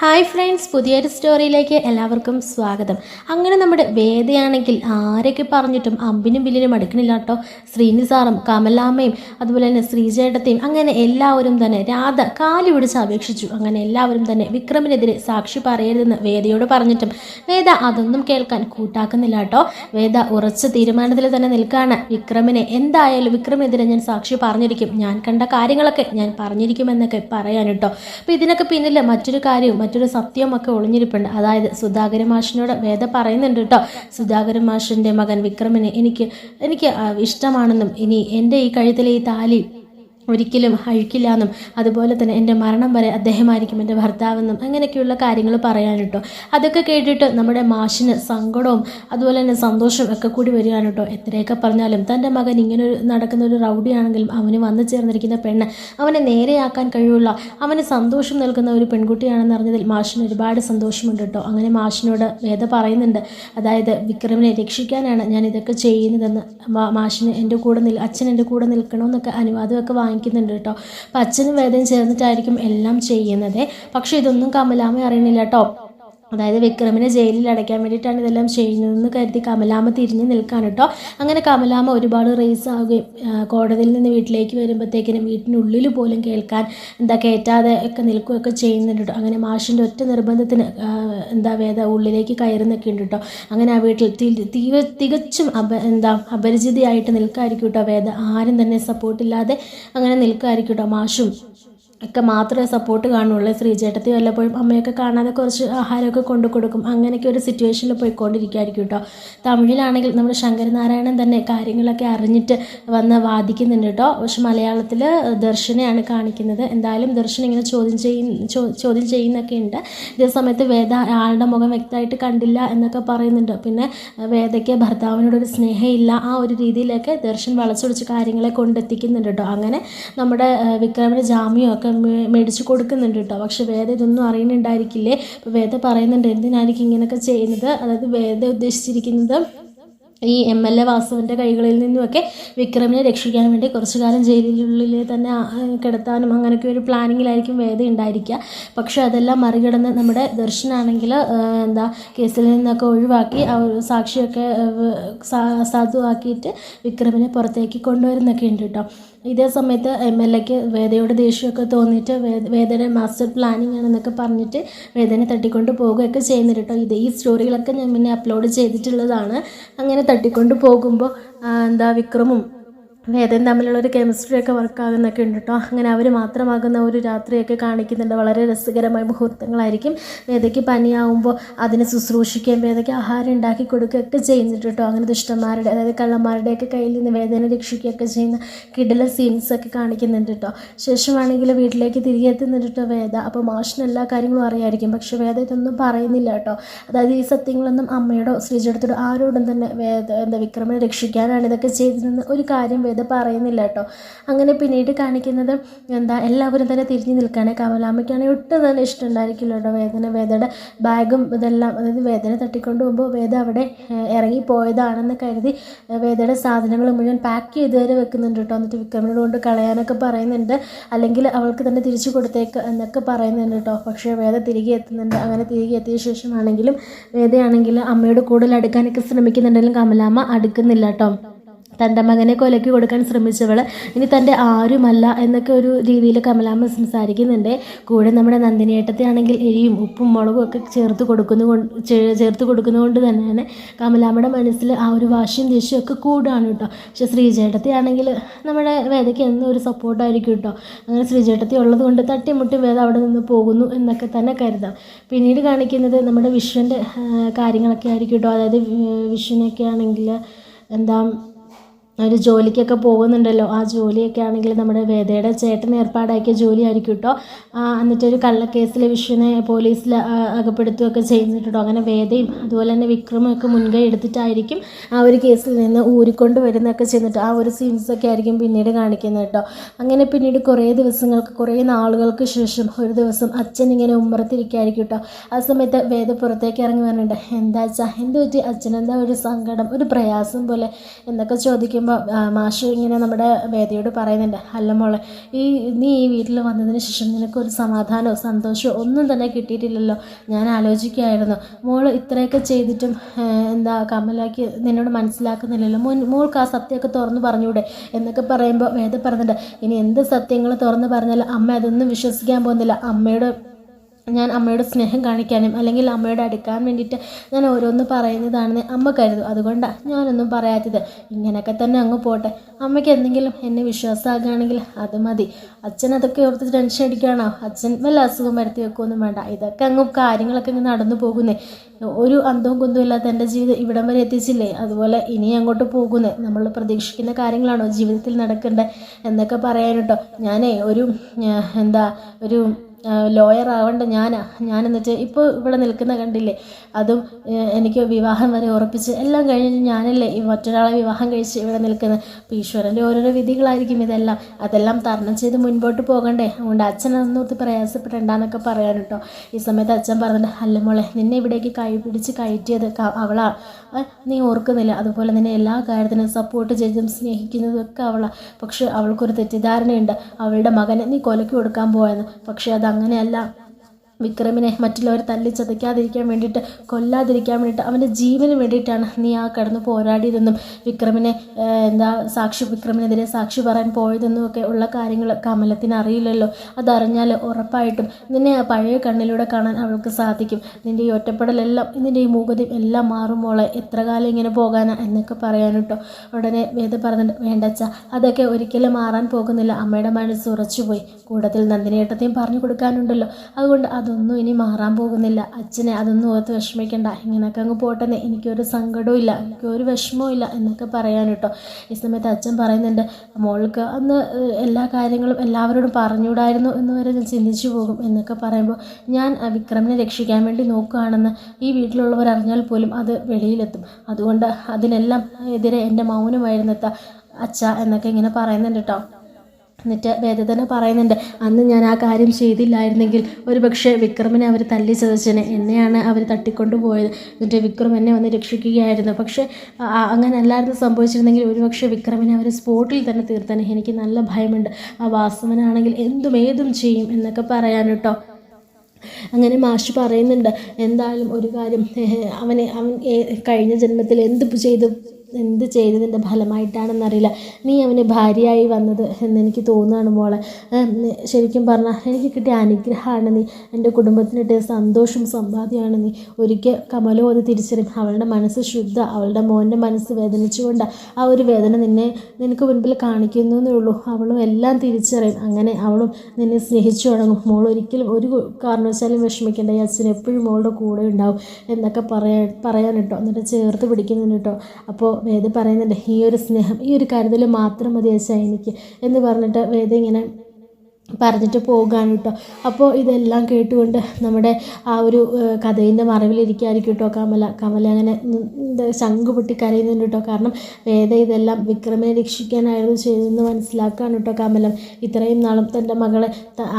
Hi friends പുതിയൊരു സ്റ്റോറിയിലേക്ക് എല്ലാവർക്കും സ്വാഗതം. അങ്ങനെ നമ്മുടെ വേദയാണെങ്കിൽ ആരൊക്കെ പറഞ്ഞിട്ടും അമ്പിനും ബില്ലിനും അടുക്കണില്ല കേട്ടോ. ശ്രീനി സാറും കമലാമ്മയും അതുപോലെ തന്നെ ശ്രീജേട്ടത്തെയും അങ്ങനെ എല്ലാവരും തന്നെ രാധ കാലി പിടിച്ച് അപേക്ഷിച്ചു. അങ്ങനെ എല്ലാവരും തന്നെ വിക്രമിനെതിരെ സാക്ഷി പറയരുതെന്ന് വേദയോട് പറഞ്ഞിട്ടും വേദ അതൊന്നും കേൾക്കാൻ കൂട്ടാക്കുന്നില്ല കേട്ടോ. വേദ ഉറച്ച തീരുമാനത്തിൽ തന്നെ നിൽക്കുകയാണ് വിക്രമിനെ എന്തായാലും വിക്രമിനെതിരെ ഞാൻ സാക്ഷി പറഞ്ഞിരിക്കും. ഞാൻ കണ്ട കാര്യങ്ങളൊക്കെ ഞാൻ പറഞ്ഞിരിക്കുമെന്നൊക്കെ പറയാൻ കേട്ടോ. അപ്പോൾ ഇതിനൊക്കെ പിന്നിൽ മറ്റൊരു കാര്യവും മറ്റൊരു സത്യമൊക്കെ ഒളിഞ്ഞിരിപ്പുണ്ട്. അതായത് സുധാകര മാഷിനോട് വേദ പറയുന്നുണ്ട് കേട്ടോ സുധാകര മാഷിന്റെ മകൻ വിക്രമിനെ എനിക്ക് എനിക്ക് ഇഷ്ടമാണെന്നും ഇനി എന്റെ ഈ കഴുത്തിലെ ഈ താലി ഒരിക്കലും അഴിക്കില്ല എന്നും അതുപോലെ തന്നെ എന്റെ മരണം വരെ അദ്ദേഹമായിരിക്കും എന്റെ ഭർത്താവെന്നും അങ്ങനെയൊക്കെയുള്ള കാര്യങ്ങൾ പറയാൻ അതൊക്കെ കേട്ടിട്ട് നമ്മുടെ മാഷിന് സങ്കടവും അതുപോലെ തന്നെ സന്തോഷവും ഒക്കെ കൂടി വരികയാണ് കേട്ടോ. എത്രയൊക്കെ പറഞ്ഞാലും തന്റെ മകൻ ഇങ്ങനെ ഒരു നടക്കുന്ന ഒരു റൗഡിയാണെങ്കിലും അവന് വന്നു ചേർന്നിരിക്കുന്ന പെണ്ണ് അവനെ നേരെയാക്കാൻ കഴിവുള്ള അവന് സന്തോഷം നൽകുന്ന ഒരു പെൺകുട്ടിയാണെന്ന് അറിഞ്ഞതിൽ മാഷിന് ഒരുപാട് സന്തോഷമുണ്ട് കേട്ടോ. അങ്ങനെ മാഷിനോട് വേദ പറയുന്നുണ്ട്. അതായത് വിക്രമിനെ രക്ഷിക്കാനാണ് ഞാൻ ഇതൊക്കെ ചെയ്യുന്നതെന്ന് മാഷിന് എന്റെ കൂടെ നിൽ അച്ഛൻ എന്റെ കൂടെ നിൽക്കണമെന്നൊക്കെ അനുവാദമൊക്കെ വാങ്ങിക്കുന്നുണ്ട് കേട്ടോ. അപ്പം അച്ഛനും വേദയും ചേർന്നിട്ടായിരിക്കും എല്ലാം ചെയ്യുന്നത്. പക്ഷേ ഇതൊന്നും കമലാമ്മ അറിയണില്ല കേട്ടോ. അതായത് വിക്രമിനെ ജയിലിൽ അടയ്ക്കാൻ വേണ്ടിയിട്ടാണ് ഇതെല്ലാം ചെയ്യുന്നതെന്ന് കരുതി കമലാമ്മ തിരിഞ്ഞ് നിൽക്കാണ് കേട്ടോ. അങ്ങനെ കമലാമ്മ ഒരുപാട് റേസ് ആവുകയും കോടതിയിൽ നിന്ന് വീട്ടിലേക്ക് വരുമ്പോഴത്തേക്കിനും വീട്ടിനുള്ളിൽ പോലും കേൾക്കാൻ എന്താ കയറ്റാതെ ഒക്കെ നിൽക്കുകയൊക്കെ ചെയ്യുന്നുണ്ട് കേട്ടോ. അങ്ങനെ മാഷിന്റെ ഒറ്റ നിർബന്ധത്തിന് എന്താ വേദ ഉള്ളിലേക്ക് കയറി നിൽക്കുന്നുണ്ട് കേട്ടോ. അങ്ങനെ ആ വീട്ടിൽ തീവ തിക- തികച്ചും അപ എന്താ അപരിചിതയായിട്ട് നിൽക്കായിരിക്കും കേട്ടോ വേദ. ആരും തന്നെ സപ്പോർട്ടില്ലാതെ അങ്ങനെ നിൽക്കായിരിക്കും കേട്ടോ മാഷും. ഒക്കെ മാത്രമേ സപ്പോർട്ട് കാണുള്ളൂ. ശ്രീചേട്ടത്തി വല്ലപ്പോഴും അമ്മയൊക്കെ കാണാതെ കുറച്ച് ആഹാരമൊക്കെ കൊണ്ടു കൊടുക്കും. അങ്ങനെയൊക്കെ ഒരു സിറ്റുവേഷനിൽ പോയിക്കൊണ്ടിരിക്കുകയായിരിക്കും കേട്ടോ. തമിഴിലാണെങ്കിൽ നമ്മുടെ ശങ്കരനാരായണൻ തന്നെ കാര്യങ്ങളൊക്കെ അറിഞ്ഞിട്ട് വന്ന് വാദിക്കുന്നുണ്ട് കേട്ടോ. പക്ഷെ മലയാളത്തിൽ ദർശനെയാണ് കാണിക്കുന്നത്. എന്തായാലും ദർശൻ ഇങ്ങനെ ചോദ്യം ചെയ്യുന്ന ചോദ്യം ചെയ്യുന്നൊക്കെ ഉണ്ട്. ഇതേ സമയത്ത് വേദ ആളുടെ മുഖം വ്യക്തമായിട്ട് കണ്ടില്ല എന്നൊക്കെ പറയുന്നുണ്ട്. പിന്നെ വേദയ്ക്ക് ഭർത്താവിനോടൊരു സ്നേഹമില്ല. ആ ഒരു രീതിയിലൊക്കെ ദർശൻ വളച്ചൊടിച്ച് കാര്യങ്ങളെ കൊണ്ടെത്തിക്കുന്നുണ്ട് കേട്ടോ. അങ്ങനെ നമ്മുടെ വിക്രമിന് ജാമ്യമൊക്കെ മേ- മേടിച്ച് കൊടുക്കുന്നുണ്ട് കേട്ടോ പക്ഷെ വേദ ഇതൊന്നും അറിയുന്നുണ്ടായിരിക്കില്ലേ? അപ്പോൾ വേദ പറയുന്നുണ്ട് എന്തിനായിരിക്കും ഇങ്ങനെയൊക്കെ ചെയ്യുന്നത്? അതായത് വേദ ഉദ്ദേശിച്ചിരിക്കുന്നത് ഈ എം എൽ എ വാസുവിന്റെ കൈകളിൽ നിന്നുമൊക്കെ വിക്രമിനെ രക്ഷിക്കാൻ വേണ്ടി കുറച്ചു കാലം ജയിലിനുള്ളിൽ തന്നെ കിടത്താനും അങ്ങനെയൊക്കെ ഒരു പ്ലാനിങ്ങിലായിരിക്കും വേദ ഉണ്ടായിരിക്കുക. പക്ഷെ അതെല്ലാം മറികടന്ന് നമ്മുടെ ദർശനാണെങ്കിൽ എന്താ കേസിൽ നിന്നൊക്കെ ഒഴിവാക്കി ആ ഒരു സാക്ഷിയൊക്കെ സാധുവാക്കിയിട്ട് വിക്രമിനെ പുറത്തേക്ക് കൊണ്ടുവരുന്നൊക്കെ ഉണ്ട് കേട്ടോ ഇതേ സമയത്ത് എം എൽ എക്ക് വേദയോട് ദേഷ്യമൊക്കെ തോന്നിയിട്ട് വേദയുടെ മാസ്റ്റർ പ്ലാനിങ് ആണെന്നൊക്കെ പറഞ്ഞിട്ട് വേദനെ തട്ടിക്കൊണ്ട് പോവുകയൊക്കെ ചെയ്യുന്നുണ്ട് കേട്ടോ. ഇത് ഈ സ്റ്റോറികളൊക്കെ ഞാൻ പിന്നെ അപ്ലോഡ് ചെയ്തിട്ടുള്ളതാണ്. അങ്ങനെ തട്ടിക്കൊണ്ട് പോകുമ്പോൾ എന്താ വിക്രമും വേദൻ തമ്മിലുള്ളൊരു കെമിസ്ട്രിയൊക്കെ വർക്കാകുന്നൊക്കെ ഉണ്ട് കേട്ടോ അങ്ങനെ അവർ മാത്രമാകുന്ന ഒരു രാത്രിയൊക്കെ കാണിക്കുന്നുണ്ട്. വളരെ രസകരമായ മുഹൂർത്തങ്ങളായിരിക്കും. വേദയ്ക്ക് പനിയാവുമ്പോൾ അതിനെ ശുശ്രൂഷിക്കുകയും വേദയ്ക്ക് ആഹാരം ഉണ്ടാക്കി കൊടുക്കുകയൊക്കെ ചെയ്യുന്നുണ്ട് കേട്ടോ അങ്ങനെ ദുഷ്ടന്മാരുടെ അതായത് കള്ളന്മാരുടെയൊക്കെ കയ്യിൽ നിന്ന് വേദന രക്ഷിക്കുകയൊക്കെ ചെയ്യുന്ന കിടില സീൻസൊക്കെ കാണിക്കുന്നുണ്ട് കേട്ടോ ശേഷമാണെങ്കിൽ വീട്ടിലേക്ക് തിരികെ എത്തുന്നുണ്ട് കേട്ടോ വേദ. അപ്പോൾ മാഷിന് എല്ലാ കാര്യങ്ങളും അറിയായിരിക്കും. പക്ഷേ വേദ ഇതൊന്നും പറയുന്നില്ല കേട്ടോ അതായത് ഈ സത്യങ്ങളൊന്നും അമ്മയോടോ ശ്രീജടത്തോടോ ആരോടും തന്നെ വേദ എന്താ വിക്രമനെ രക്ഷിക്കാനാണ് ഇതൊക്കെ ചെയ്തതെന്ന് ഒരു കാര്യം വേദ പറയുന്നില്ല കേട്ടോ അങ്ങനെ പിന്നീട് കാണിക്കുന്നത് എന്താ എല്ലാവരും തന്നെ തിരിഞ്ഞു നിൽക്കുകയാണ് കമലാമ്മയ്ക്കാണെങ്കിൽ ഒട്ടും തന്നെ ഇഷ്ടമുണ്ടായിരിക്കില്ല കേട്ടോ വേദന. വേദയുടെ ബാഗും ഇതെല്ലാം അതായത് വേദന തട്ടിക്കൊണ്ട് പോകുമ്പോൾ വേദ അവിടെ ഇറങ്ങി പോയതാണെന്ന് കരുതി വേദയുടെ സാധനങ്ങൾ മുഴുവൻ പാക്ക് ചെയ്ത് വരെ വെക്കുന്നുണ്ട് കേട്ടോ. എന്നിട്ട് വിക്രമിനോട് കൊണ്ട് കളയാനൊക്കെ പറയുന്നുണ്ട്. അല്ലെങ്കിൽ അവൾക്ക് തന്നെ തിരിച്ചു കൊടുത്തേക്ക് എന്നൊക്കെ പറയുന്നുണ്ട് കേട്ടോ. പക്ഷേ വേദ തിരികെ എത്തുന്നുണ്ട്. അങ്ങനെ തിരികെ എത്തിയ ശേഷമാണെങ്കിലും വേദയാണെങ്കിൽ അമ്മയോട് കൂടുതൽ അടുക്കാനൊക്കെ ശ്രമിക്കുന്നുണ്ടെങ്കിലും കമലാമ്മ അടുക്കുന്നില്ല കേട്ടോ. തന്റെ മകനെ കൊലയ്ക്ക് കൊടുക്കാൻ ശ്രമിച്ചവൾ ഇനി തന്റെ ആരുമല്ല എന്നൊക്കെ ഒരു രീതിയിൽ കമലാമ്മ സംസാരിക്കുന്നുണ്ട്. കൂടെ നമ്മുടെ നന്ദിനിയേട്ടത്തെ ആണെങ്കിൽ എരിയും ഉപ്പും മുളകും ഒക്കെ ചേർത്ത് കൊടുക്കുന്നു ചേർത്ത് കൊടുക്കുന്നതുകൊണ്ട് തന്നെയാണ് കമലാമ്മയുടെ മനസ്സിൽ ആ ഒരു വാശിയും ദേഷ്യവും ഒക്കെ കൂടാണ് കേട്ടോ. പക്ഷെ ശ്രീചേട്ടത്തെയാണെങ്കിൽ നമ്മുടെ വേദയ്ക്ക് എന്നും ഒരു സപ്പോർട്ടായിരിക്കും കേട്ടോ. അങ്ങനെ ശ്രീചേട്ടത്തി ഉള്ളത് കൊണ്ട് തട്ടിമുട്ടി വേദ അവിടെ നിന്ന് പോകുന്നു എന്നൊക്കെ തന്നെ കരുതാം. പിന്നീട് കാണിക്കുന്നത് നമ്മുടെ വിഷുവിന്റെ കാര്യങ്ങളൊക്കെ ആയിരിക്കും കേട്ടോ. അതായത് വിഷുവിനൊക്കെ ആണെങ്കിൽ എന്താ ഒരു ജോലിക്കൊക്കെ പോകുന്നുണ്ടല്ലോ. ആ ജോലിയൊക്കെ ആണെങ്കിൽ നമ്മുടെ വേദയുടെ ചേട്ടൻ ഏർപ്പാടാക്കിയ ജോലിയായിരിക്കും കേട്ടോ എന്നിട്ടൊരു കള്ളക്കേസിൽ വിഷുവിനെ പോലീസിൽ അകപ്പെടുത്തുകയൊക്കെ ചെയ്യുന്നിട്ടുണ്ടോ അങ്ങനെ വേദയും അതുപോലെ തന്നെ വിക്രമും ഒക്കെ മുൻകൈ എടുത്തിട്ടായിരിക്കും ആ ഒരു കേസിൽ നിന്ന് ഊരിക്കൊണ്ട് വരുന്നതൊക്കെ ചെയ്യുന്നിട്ട് ആ ഒരു സീൻസൊക്കെ ആയിരിക്കും പിന്നീട് കാണിക്കുന്നത് കേട്ടോ അങ്ങനെ പിന്നീട് കുറേ ദിവസങ്ങൾക്ക് കുറേ നാളുകൾക്ക് ശേഷം ഒരു ദിവസം അച്ഛൻ ഇങ്ങനെ ഉമ്മറത്തിരിക്കായിരിക്കും കേട്ടോ ആ സമയത്ത് വേദ പുറത്തേക്ക് ഇറങ്ങി വരുന്നുണ്ട് എന്താ വെച്ചാൽ എന്ത് പറ്റി അച്ഛനെന്താ ഒരു സങ്കടം ഒരു പ്രയാസം പോലെ എന്നൊക്കെ ചോദിക്കുമ്പോൾ ഇരിക്കുമ്പോൾ മാഷ് ഇങ്ങനെ നമ്മുടെ വേദയോട് പറയുന്നുണ്ട് അല്ല മോളെ ഈ നീ ഈ വീട്ടിൽ വന്നതിന് ശേഷം നിനക്കൊരു സമാധാനമോ സന്തോഷമോ ഒന്നും തന്നെ കിട്ടിയിട്ടില്ലല്ലോ. ഞാൻ ആലോചിക്കുകയായിരുന്നു. മോൾ ഇത്രയൊക്കെ ചെയ്തിട്ടും എന്താ കമലാക്കി നിന്നോട് മനസ്സിലാക്കുന്നില്ലല്ലോ. മോൻ മോൾക്ക് ആ സത്യമൊക്കെ തുറന്നു പറഞ്ഞൂടെ എന്നൊക്കെ പറയുമ്പോൾ വേദ പറഞ്ഞിട്ടുണ്ട് ഇനി എന്ത് സത്യങ്ങൾ തുറന്നു പറഞ്ഞാലും അമ്മ അതൊന്നും വിശ്വസിക്കാൻ പോകുന്നില്ല. അമ്മയുടെ ഞാൻ അമ്മയുടെ സ്നേഹം കാണിക്കാനും അല്ലെങ്കിൽ അമ്മയോട് അടുക്കാൻ വേണ്ടിയിട്ട് ഞാൻ ഓരോന്ന് പറയുന്നതാണെന്ന് അമ്മ കരുതും. അതുകൊണ്ടാണ് ഞാനൊന്നും പറയാത്തത്. ഇങ്ങനെയൊക്കെ തന്നെ അങ്ങ് പോട്ടെ. അമ്മയ്ക്ക് എന്തെങ്കിലും എന്നെ വിശ്വാസമാകുകയാണെങ്കിൽ അത് മതി. അച്ഛൻ അതൊക്കെ ഓർത്ത് ടെൻഷൻ അടിക്കുകയാണോ? അച്ഛൻ വല്ല അസുഖം വരുത്തി വെക്കുകയൊന്നും വേണ്ട. ഇതൊക്കെ അങ്ങ് കാര്യങ്ങളൊക്കെ ഇങ്ങനെ നടന്നു പോകുന്നേ. ഒരു അന്തവും കുന്തവും ഇല്ലാത്ത എന്റെ ജീവിതം ഇവിടം വരെ എത്തിച്ചില്ലേ? അതുപോലെ ഇനി അങ്ങോട്ട് പോകുന്നേ. നമ്മൾ പ്രതീക്ഷിക്കുന്ന കാര്യങ്ങളാണോ ജീവിതത്തിൽ നടക്കേണ്ടത് എന്നൊക്കെ പറയാനിട്ടോ ഞാനേ ഒരു എന്താ ഒരു ലോയർ ആവേണ്ട ഞാനാ. ഞാൻ എന്നിട്ട് ഇപ്പോൾ ഇവിടെ നിൽക്കുന്ന കണ്ടില്ലേ? അതും എനിക്ക് വിവാഹം വരെ ഉറപ്പിച്ച് എല്ലാം കഴിഞ്ഞ് ഞാനല്ലേ ഈ മറ്റൊരാളെ വിവാഹം കഴിച്ച് ഇവിടെ നിൽക്കുന്നത്? അപ്പോൾ ഈശ്വരന്റെ ഓരോരോ വിധികളായിരിക്കും ഇതെല്ലാം. അതെല്ലാം തരണം ചെയ്ത് മുൻപോട്ട് പോകണ്ടേ? അതുകൊണ്ട് അച്ഛൻ അതൊന്നോർത്ത് പ്രയാസപ്പെടണ്ടെന്നൊക്കെ പറയാൻ കേട്ടോ. ഈ സമയത്ത് അച്ഛൻ പറഞ്ഞിട്ട് അല്ല മോളെ നിന്നെ ഇവിടേക്ക് കൈ പിടിച്ച് കയറ്റിയത് അവളാ. നീ ഓർക്കുന്നില്ല. അതുപോലെ നിന്നെ എല്ലാ കാര്യത്തിനും സപ്പോർട്ട് ചെയ്തും സ്നേഹിക്കുന്നതും ഒക്കെ അവളാണ് പക്ഷെ അവൾക്കൊരു തെറ്റിദ്ധാരണയുണ്ട്. അവളുടെ മകനെ നീ കൊലക്ക് കൊടുക്കാൻ പോയെന്ന്. പക്ഷേ അത് അങ്ങനെയല്ല. വിക്രമിനെ മറ്റുള്ളവരെ തല്ലി ചതയ്ക്കാതിരിക്കാൻ വേണ്ടിയിട്ട് കൊല്ലാതിരിക്കാൻ വേണ്ടിയിട്ട് അവന്റെ ജീവന് വേണ്ടിയിട്ടാണ് നീ ആ കടന്ന് പോരാടിയതെന്നും വിക്രമിനെ എന്താ സാക്ഷി വിക്രമിനെതിരെ സാക്ഷി പറയാൻ പോയതെന്നും ഒക്കെ ഉള്ള കാര്യങ്ങൾ കമലത്തിന് അറിയില്ലല്ലോ. അതറിഞ്ഞാൽ ഉറപ്പായിട്ടും നിന്നെ ആ പഴയ കണ്ണിലൂടെ കാണാൻ അവൾക്ക് സാധിക്കും. നിന്റെ ഈ ഒറ്റപ്പെടലെല്ലാം നിന്റെ ഈ മൂകതയും എല്ലാം മാറുമ്പോളെ എത്ര കാലം ഇങ്ങനെ പോകാനാ എന്നൊക്കെ പറയാൻ കേട്ടോ. ഉടനെ വേദ പറഞ്ഞിട്ട് വേണ്ടച്ച അതൊക്കെ ഒരിക്കലും മാറാൻ പോകുന്നില്ല. അമ്മയുടെ മനസ്സ് ഉറച്ചുപോയി. കൂടത്തിൽ നന്ദിനേട്ടത്തെയും പറഞ്ഞു കൊടുക്കാനുണ്ടല്ലോ. അതുകൊണ്ട് അതൊന്നും ഇനി മാറാൻ പോകുന്നില്ല. അച്ഛനെ അതൊന്നും ഓർത്ത് വിഷമിക്കണ്ട. ഇങ്ങനെയൊക്കെ അങ്ങ് പോട്ടെന്ന്. എനിക്കൊരു സങ്കടവും ഇല്ല. എനിക്കൊരു വിഷമവും ഇല്ല എന്നൊക്കെ പറയാൻ കേട്ടോ. ഈ സമയത്ത് അച്ഛൻ പറയുന്നുണ്ട് മോൾക്ക് അന്ന് എല്ലാ കാര്യങ്ങളും എല്ലാവരോടും പറഞ്ഞുകൂടായിരുന്നു എന്ന് വരെ ഞാൻ ചിന്തിച്ചു പോകും എന്നൊക്കെ പറയുമ്പോൾ ഞാൻ വിക്രമിനെ രക്ഷിക്കാൻ വേണ്ടി നോക്കുകയാണെന്ന് ഈ വീട്ടിലുള്ളവർ അറിഞ്ഞാൽ പോലും അത് വെളിയിലെത്തും. അതുകൊണ്ട് അതിനെല്ലാം എതിരെ എന്റെ മൗനമായിരുന്നു അച്ഛ എന്നൊക്കെ ഇങ്ങനെ പറയുന്നുണ്ട് കേട്ടോ. എന്നിട്ട് വേദതന പറയുന്നുണ്ട്. അന്ന് ഞാൻ ആ കാര്യം ചെയ്തില്ലായിരുന്നെങ്കിൽ ഒരു പക്ഷേ വിക്രമിനെ അവർ തല്ലി ചതച്ചനെ. എന്നെയാണ് അവർ തട്ടിക്കൊണ്ടു പോയത് എന്നിട്ട് വിക്രം എന്നെ വന്ന് രക്ഷിക്കുകയായിരുന്നു. പക്ഷേ അങ്ങനെ അല്ലായിരുന്നു സംഭവിച്ചിരുന്നെങ്കിൽ ഒരു പക്ഷേ വിക്രമിനെ അവർ സ്പോട്ടിൽ തന്നെ തീർത്തനെ. എനിക്ക് നല്ല ഭയമുണ്ട്. ആ വാസവനാണെങ്കിൽ എന്തും ഏതും ചെയ്യും എന്നൊക്കെ പറയാൻ കേട്ടോ. അങ്ങനെ മാഷ് പറയുന്നുണ്ട്. എന്തായാലും ഒരു കാര്യം അവനെ അവൻ കഴിഞ്ഞ ജന്മത്തിൽ എന്ത് ചെയ്തു? എന്ത് ചെയ്തതിന്റെ ഫലമായിട്ടാണെന്നറിയില്ല. നീ അവന് ഭാര്യയായി വന്നത് എന്നെനിക്ക് തോന്നുകയാണ് മോളെ. ശരിക്കും പറഞ്ഞാൽ എനിക്ക് കിട്ടിയ അനുഗ്രഹമാണ് നീ. എന്റെ കുടുംബത്തിന് കിട്ടിയ സന്തോഷം സമ്പാദ്യമാണ് നീ. ഒരിക്കൽ കമലോ അത് തിരിച്ചറിയും അവളുടെ മനസ്സ് ശുദ്ധ അവളുടെ മോന്റെ മനസ്സ് വേദനിച്ചുകൊണ്ട് ആ ഒരു വേദന നിന്നെ നിനക്ക് മുൻപിൽ കാണിക്കുന്നു എന്നേ ഉള്ളൂ. അവളും എല്ലാം തിരിച്ചറിയും. അങ്ങനെ അവളും നിന്നെ സ്നേഹിച്ചു തുടങ്ങും. മോൾ ഒരിക്കലും ഒരു കാരണവശാലും വിഷമിക്കേണ്ട. ഈ അച്ഛൻ എപ്പോഴും മോളുടെ കൂടെ ഉണ്ടാവും എന്നൊക്കെ പറയാൻ കേട്ടോ എന്നിട്ട് ചേർത്ത് പിടിക്കുന്നതിന് കേട്ടോ. അപ്പോൾ വേദ പറയുന്നുണ്ട് ഈ ഒരു സ്നേഹം ഈ ഒരു കരുതൽ മാത്രം മതി എന്ന് പറഞ്ഞിട്ട് വേദ ഇങ്ങനെ പറഞ്ഞിട്ട് പോകുകയാണ് കേട്ടോ. അപ്പോൾ ഇതെല്ലാം കേട്ടുകൊണ്ട് നമ്മുടെ ആ ഒരു കഥയിന്റെ മറവിലിരിക്കുകയായിരിക്കും കേട്ടോ കമല. കമല അങ്ങനെ ശംഖു പൊട്ടി കരയുന്നുണ്ട് കേട്ടോ. കാരണം വേദ ഇതെല്ലാം വിക്രമിനെ രക്ഷിക്കാനായിരുന്നു ചെയ്തതെന്ന് മനസ്സിലാക്കുകയാണ് കേട്ടോ കമലം ഇത്രയും നാളും തന്റെ മകളെ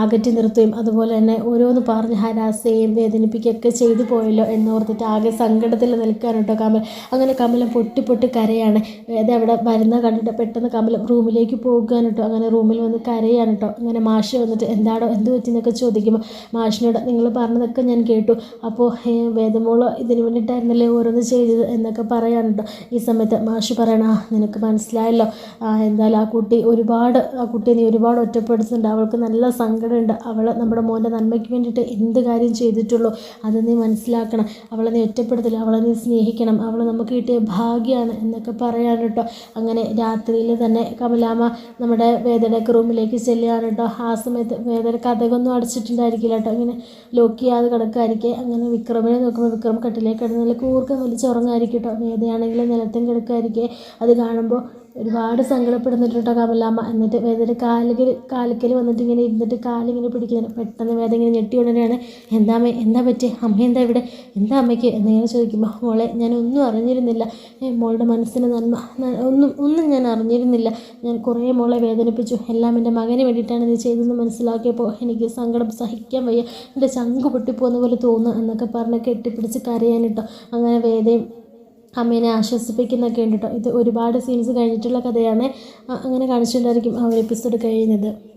അകറ്റി നിർത്തുകയും അതുപോലെ തന്നെ ഓരോന്ന് പറഞ്ഞ് ഹരാസയും വേദനിപ്പിക്കുകയൊക്കെ ചെയ്തു പോയല്ലോ എന്നോർത്തിട്ട് ആകെ സങ്കടത്തിൽ നിൽക്കാൻ കേട്ടോ കമൽ അങ്ങനെ കമലം പൊട്ടി പൊട്ടി കരയാണ്. വേദ അവിടെ വരുന്ന കണ്ടിട്ട് പെട്ടെന്ന് കമലം റൂമിലേക്ക് പോകുകയാണ് കേട്ടോ. അങ്ങനെ റൂമിൽ വന്ന് കരയാണ് കേട്ടോ. അങ്ങനെ മാഷ് വന്നിട്ട് എന്താണോ എന്ത് പറ്റി എന്നൊക്കെ ചോദിക്കുമ്പോൾ മാഷിനോട് നിങ്ങൾ പറഞ്ഞതൊക്കെ ഞാൻ കേട്ടു. അപ്പോൾ വേദമോൾ ഇതിന് വേണ്ടിയിട്ടായിരുന്നല്ലേ ഓരോന്ന് ചെയ്തത്? എന്നൊക്കെ പറയാനുണ്ടോ ഈ സമയത്ത് മാഷ് പറയണ നിനക്ക് മനസ്സിലായല്ലോ. എന്തായാലും ആ കുട്ടി ഒരുപാട് ആ കുട്ടിയെ നീ ഒരുപാട് ഒറ്റപ്പെടുത്തുന്നുണ്ട്. അവൾക്ക് നല്ല സങ്കടമുണ്ട്. അവൾ നമ്മുടെ മോന്റെ നന്മയ്ക്ക് വേണ്ടിയിട്ട് എന്ത് കാര്യം ചെയ്തിട്ടുള്ളൂ അത് നീ മനസ്സിലാക്കണം. അവളെ നീ ഒറ്റപ്പെടുത്തില്ല അവളെ നീ സ്നേഹിക്കണം. അവൾ നമുക്ക് കിട്ടിയ ഭാഗ്യമാണ് എന്നൊക്കെ പറയാൻ കേട്ടോ അങ്ങനെ രാത്രിയിൽ തന്നെ കമലാമ്മ നമ്മുടെ വേദനയ്ക്ക് റൂമിലേക്ക് ചെല്ലുകയാണ് കേട്ടോ സമയത്ത് വേദന കഥകൊന്നും അടച്ചിട്ടുണ്ടായിരിക്കില്ല കേട്ടോ. ഇങ്ങനെ ലോക്ക് ചെയ്യാതെ കിടക്കായിരിക്കെ. അങ്ങനെ വിക്രമിനെ നോക്കുമ്പോൾ വിക്രം കട്ടിലേക്ക് കിടന്ന് നല്ല കൂർക്കം വലിച്ചുറങ്ങായിരിക്കും കേട്ടോ. വേദയാണെങ്കിൽ നിലത്തും കിടക്കായിരിക്കെ. അത് കാണുമ്പോൾ ഒരുപാട് സങ്കടപ്പെടുന്നിട്ടുണ്ട് കമലാമ്മ. എന്നിട്ട് വേദന കാലുകൾ കാലിക്കൽ വന്നിട്ട് ഇങ്ങനെ ഇരുന്നിട്ട് കാലിങ്ങനെ പിടിക്കുന്നുണ്ട്. പെട്ടെന്ന് വേദന ഇങ്ങനെ ഞെട്ടി ഉടനെയാണ് എന്താ അമ്മ എന്താ പറ്റിയ? അമ്മ എന്താ ഇവിടെ? എന്താ അമ്മയ്ക്ക്? എന്നിങ്ങനെ ചോദിക്കുമ്പോൾ മോളെ ഞാൻ ഒന്നും അറിഞ്ഞിരുന്നില്ല മോളുടെ മനസ്സിന് നന്മ ഒന്നും ഒന്നും ഞാൻ അറിഞ്ഞിരുന്നില്ല. ഞാൻ കുറേ മോളെ വേദനിപ്പിച്ചു. എല്ലാം എന്റെ മകന് വേണ്ടിയിട്ടാണ് ഇത് ചെയ്തതെന്ന് മനസ്സിലാക്കിയപ്പോൾ എനിക്ക് സങ്കടം സഹിക്കാൻ വയ്യ. എന്റെ ചങ്ക് പൊട്ടിപ്പോകുന്ന പോലെ തോന്നുന്നു എന്നൊക്കെ പറഞ്ഞ് കെട്ടിപ്പിടിച്ച് കരയാനിട്ടോ അങ്ങനെ വേദയും അമ്മേനെ ആശ്വസിപ്പിക്കുന്നൊക്കെ ഉണ്ട് കേട്ടോ ഇത് ഒരുപാട് സീൻസ് കഴിഞ്ഞിട്ടുള്ള കഥയാണ് അങ്ങനെ കാണിച്ചുകൊണ്ടായിരിക്കും ആ ഒരു എപ്പിസോഡ് കഴിയുന്നത്.